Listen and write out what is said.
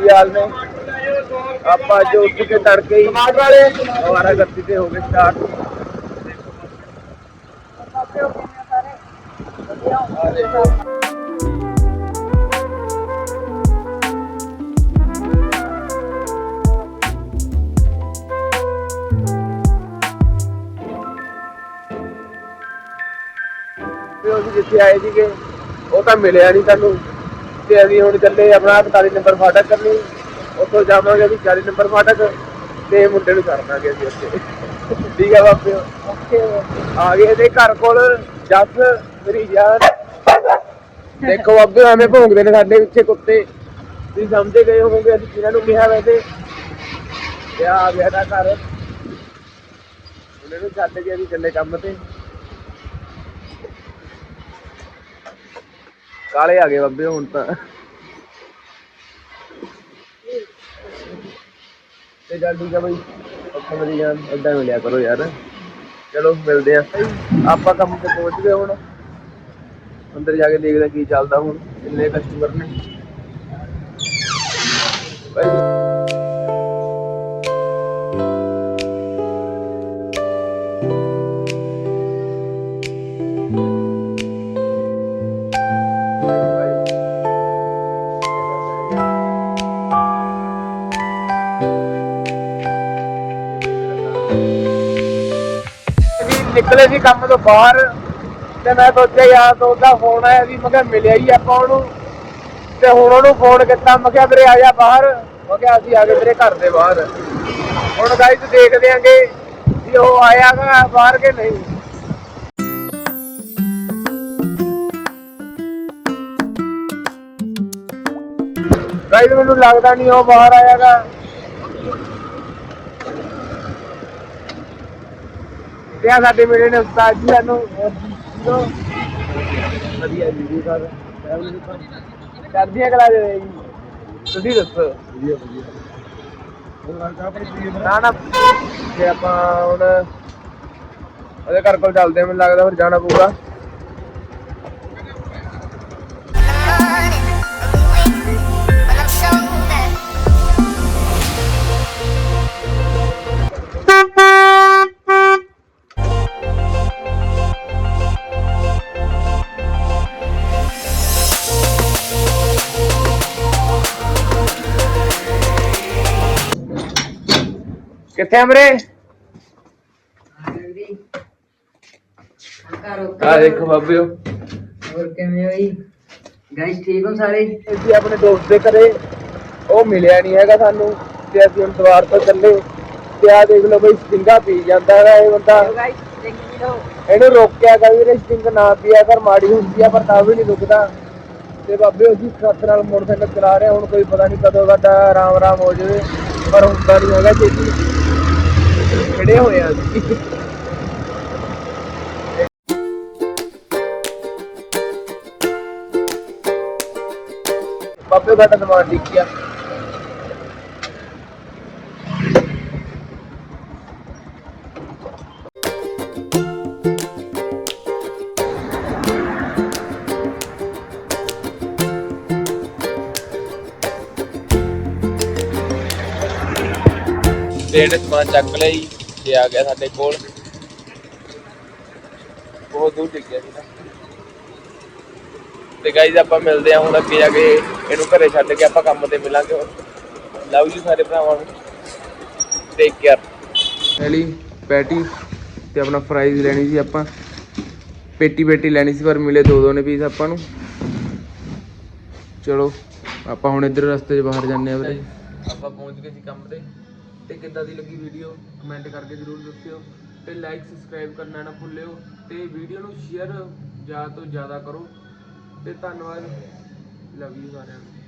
ਕੀ ਹਾਲ ਨੇ। ਆਪਾਂ ਅੱਜ ਉੱਠ ਕੇ ਤੜਕੇ ਹੀ ਦੁਬਾਰਾ ਗੱਤੀ ਤੇ ਹੋ ਗਏ ਸਟਾਰਟ ਤੇ ਅਸੀਂ ਜਿੱਥੇ ਆਏ ਸੀਗੇ ਉਹ ਤਾਂ ਮਿਲਿਆ ਨਹੀਂ ਸਾਨੂੰ। ਤੇ ਅਸੀਂ ਹੁਣ ਚੱਲੇ ਆਪਣਾ 41 ਨੰਬਰ ਫਾਟਕ ਕਰਨੀ, ਉੱਥੋਂ ਜਾਵਾਂਗੇ ਅਸੀਂ 40 ਨੰਬਰ ਫਾਟਕ ਤੇ ਮੁੰਡੇ ਨੂੰ ਛੱਡ ਦਾਂਗੇ ਅਸੀਂ ਉੱਥੇ। ਠੀਕ ਹੈ ਬਾਪੇ। ਓਕੇ ਆ ਗਏ ਤੇ ਘਰ ਕੋਲ ਜੱਸ, ਮੇਰੀ ਯਾਰ ਦੇਖੋ ਬਾਬੇ ਐਵੇਂ ਭੌਂਕਦੇ ਨੇ ਸਾਡੇ ਪਿੱਛੇ ਕੁੱਤੇ। ਤੁਸੀਂ ਸਮਝੇ ਗਏ ਹੋਵੋਗੇ, ਅਸੀਂ ਕਿਹਨਾਂ ਨੂੰ ਕਿਹਾ ਵੈਸੇ? ਤੇ ਆ ਗਿਆ ਦਾ ਘਰ। ਉਹਨੇ ਨੂੰ ਛੱਡ ਕੇ ਅਸੀਂ ਚੱਲੇ ਕੰਮ ਤੇ। ਕਾਲੇ ਆ ਗਏ ਬੱਬੇ ਹੁਣ ਤਾਂ। ਤੇ ਚੱਲ ਠੀਕ ਆ ਬਈ। ਉੱਥੇ ਮੇਰੀ ਜਾਨ ਏਦਾਂ ਮਿਲਿਆ ਕਰੋ ਯਾਰ। ਚਲੋ, ਮਿਲਦੇ ਆ। ਆਪਾਂ ਕੰਮ ਤੇ ਪਹੁੰਚ ਗਏ ਹੁਣ। ਅੰਦਰ ਜਾ ਕੇ ਦੇਖਦੇ ਆ ਕੀ ਚੱਲਦਾ ਹੁਣ, ਕਿੰਨੇ ਕਸਟਮਰ ਨੇ। ਨਿਕਲੇ ਸੀ ਕੰਮ ਤੋਂ ਬਾਹਰ ਤੇ ਮੈਂ ਸੋਚਿਆ ਯਾਰ ਦੋਸਤ ਦਾ ਫੋਨ ਆਇਆ ਸੀ ਮੈਂ ਕਿਹਾ ਮਿਲਿਆ ਹੀ ਆਪਾਂ ਉਹਨੂੰ। ਤੇ ਹੁਣ ਉਹਨੂੰ ਫੋਨ ਕੀਤਾ, ਮੈਂ ਕਿਹਾ ਵੀਰੇ ਆ ਜਾ ਬਾਹਰ। ਮੈਂ ਕਿਹਾ ਅਸੀਂ ਆ ਗਏ ਤੇਰੇ ਘਰ ਦੇ ਬਾਹਰ। ਹੁਣ ਗਾਈਸ ਦੇਖਦੇ ਆਂਗੇ ਵੀ ਉਹ ਆਇਆਗਾ ਬਾਹਰ ਕੇ ਨਹੀਂ। ਗਾਈਸ ਮੈਨੂੰ ਲੱਗਦਾ ਨਹੀਂ ਉਹ ਬਾਹਰ ਆਇਆਗਾ ਤੇ ਆ ਸਾਡੇ ਮੇਰੇ ਨੇ ਉਸਤਾਦ ਜੀ ਸਾਨੂੰ ਜੋ ਵਧੀਆ ਵੀਡੀਓ ਕਰ ਕਰਦੀਆਂ ਕਲਾ ਦੇ ਜੀ। ਤੁਸੀਂ ਦੱਸੋ। ਵਧੀਆ ਵਧੀਆ। ਨਾ? ਨਾ ਤੇ ਆਪਾਂ ਹੁਣ ਉਹਦੇ ਘਰ ਕੋਲ ਚੱਲਦੇ ਮੈਨੂੰ ਲੱਗਦਾ ਫਿਰ ਜਾਣਾ ਪਊਗਾ। ਕਿੱਥੇ ਅਮਰੇ ਆ ਦੇਖੋ ਬਾਬਿਓ। ਹੋਰ ਕਿਵੇਂ ਹੋਈ ਗਾਇਸ ਠੀਕ ਹੋ ਸਾਰੇ? ਅਸੀਂ ਆਪਣੇ ਦੋਸਤ ਦੇ ਘਰੇ ਉਹ ਮਿਲਿਆ ਨਹੀਂ ਹੈਗਾ ਸਾਨੂੰ ਤੇ ਅਸੀਂ ਹੁਣ ਦੁਆਰ ਤੋਂ ਚੱਲੇ। ਤੇ ਆ ਦੇਖ ਲਓ ਬਈ ਸਟਿੰਗਾ ਪੀ ਜਾਂਦਾ ਹੈਗਾ ਇਹ ਬੰਦਾ। ਇਹਨੂੰ ਰੋਕਿਆ ਕਰ ਵੀਰੇ ਸਟਿੰਗ ਨਾ ਪੀਆ ਕਰ ਮਾੜੀ ਹੁੰਦੀ ਆ ਪਰ ਤਾਂ ਵੀ ਨਹੀਂ ਰੁਕਦਾ। ਤੇ ਬਾਬੇ ਅਸੀਂ ਸੱਤ ਨਾਲ ਮੋਟਰਸਾਈਕਲ ਚਲਾ ਰਹੇ ਹਾਂ, ਹੁਣ ਕੋਈ ਪਤਾ ਨਹੀਂ ਕਦੋਂ ਸਾਡਾ ਆਰਾਮ ਆਰਾਮ ਹੋ ਜਾਵੇ ਪਰ ਹੁੰਦਾ ਨਹੀਂ ਹੈਗਾ। ਛੇਤੀ ਖੜੇ ਹੋਏ ਆ ਅਸੀਂ ਬਾਬੇ ਸਾਡਾ ਸਮਾਨ ਡਿੱਗਿਆ ਡੇਢ ਸਮਾਨ ਚੱਕ ਲਿਆ ਜੀ ਤੇ ਆ ਗਿਆ ਸਾਡੇ ਕੋਲ। ਬਹੁਤ ਦੂਰ ਡਿੱਗਿਆ ਸੀ ਨਾ ਤੇ ਗਾਈਜ਼ ਆਪਾਂ ਮਿਲਦੇ ਹਾਂ ਹੁਣ ਅੱਗੇ ਜਾ ਕੇ। ਇਹਨੂੰ ਘਰੇ ਛੱਡ ਕੇ ਆਪਾਂ ਕੰਮ ਤੇ ਮਿਲਾਂਗੇ ਹੁਣ। ਲਵ ਯੂ ਸਾਰੇ ਭਰਾਵਾਂ ਨੂੰ। ਟੇਕ ਕੇਅਰ ਪਹਿਲੀ ਪੈਟੀ ਤੇ ਆਪਣਾ ਫਰਾਈਜ਼ ਲੈਣੀ ਸੀ ਆਪਾਂ। ਪੇਟੀ ਪੇਟੀ ਲੈਣੀ ਸੀ ਪਰ ਮਿਲੇ ਦੋ ਦੋ ਨੇ ਪੀਸ ਆਪਾਂ ਨੂੰ। ਚਲੋ ਆਪਾਂ ਹੁਣ ਇੱਧਰ ਰਸਤੇ 'ਚ ਬਾਹਰ ਜਾਂਦੇ ਆ ਵੀਰੇ। ਆਪਾਂ ਪਹੁੰਚ ਗਏ ਸੀ ਕੰਮ ਤੇ। ਤੇ ਕਿੱਦਾਂ ਦੀ ਲੱਗੀ ਵੀਡੀਓ ਕਮੈਂਟ ਕਰਕੇ ਜ਼ਰੂਰ ਦੱਸਿਓ ਤੇ ਲਾਈਕ ਸਬਸਕ੍ਰਾਈਬ ਕਰਨਾ ਨਾ ਭੁੱਲਿਓ ਤੇ ਵੀਡੀਓ ਨੂੰ ਸ਼ੇਅਰ ਜ਼ਿਆਦਾ ਤੋਂ ਜ਼ਿਆਦਾ ਕਰੋ ਤੇ ਧੰਨਵਾਦ। ਲਵ ਯੂ ਸਾਰਿਆਂ ਨੂੰ।